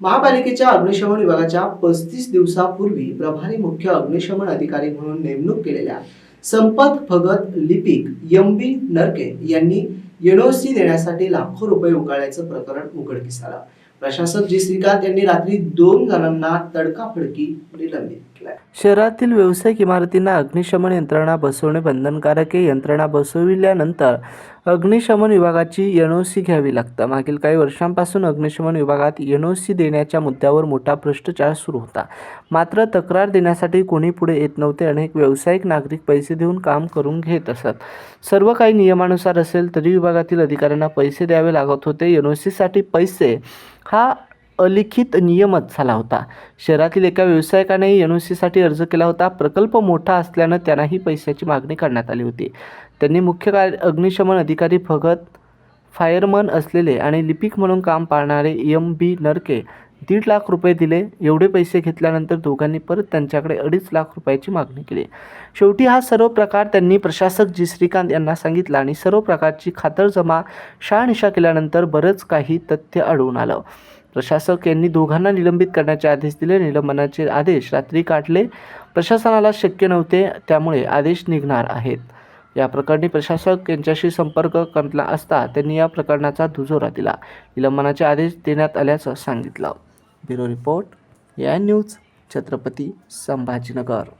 महापालिकेच्या अग्निशमन विभागाच्या पस्तीस दिवसापूर्वी प्रभारी मुख्य अग्निशमन अधिकारी म्हणून नेमणूक केलेल्या संपत भगत लिपिक एम बी नरके यांनी एनओसी देण्यासाठी लाखो रुपये उकाळल्याचं प्रकरण उघडकीस आलं. प्रशासक जी. श्रीकांत यांनी रात्री दोन जणांना तडकाफडकी निलंबित शहरातील व्यावसायिक इमारतींना अग्निशमन यंत्रणा बसवणे बंधनकारक आहे. यंत्रणा बसविल्यानंतर अग्निशमन विभागाची एन ओ सी घ्यावी लागतं. मागील काही वर्षांपासून अग्निशमन विभागात एन ओ सी देण्याच्या मुद्द्यावर मोठा भ्रष्टाचार सुरू होता. मात्र तक्रार देण्यासाठी कोणी पुढे येत नव्हते. अनेक व्यावसायिक नागरिक पैसे देऊन काम करून घेत असत. सर्व काही नियमानुसार असेल तरी विभागातील अधिकाऱ्यांना पैसे द्यावे लागत होते. एन ओ सीसाठी पैसे हा अलिखित नियमच झाला होता. शहरातील एका व्यावसायिकाने एन ओ सीसाठी अर्ज केला होता. प्रकल्प मोठा असल्यानं त्यांनाही पैशाची मागणी करण्यात आली होती. त्यांनी मुख्य कार्य अग्निशमन अधिकारी भगत फायरमन असलेले आणि लिपिक म्हणून काम पाहणारे एम बी नरके दीड लाख रुपये दिले. एवढे पैसे घेतल्यानंतर दोघांनी परत त्यांच्याकडे अडीच लाख रुपयाची मागणी केली. शेवटी हा सर्व प्रकार त्यांनी प्रशासक जी. श्रीकांत यांना सांगितला आणि सर्व प्रकारची खातरजमा शहानिशा केल्यानंतर बरंच काही तथ्य आढळून आलं. प्रशासक यांनी दोघांना निलंबित करण्याचे आदेश दिले. निलंबनाचे आदेश रात्री काढले. प्रशासनाला शक्य नव्हते त्यामुळे आदेश निघणार आहेत. या प्रकरणी प्रशासक यांच्याशी संपर्क करला असता त्यांनी या प्रकरणाचा दुजोरा दिला. निलंबनाचे आदेश देण्यात आल्याचं सांगितलं. ब्युरो रिपोर्ट या न्यूज छत्रपती संभाजीनगर.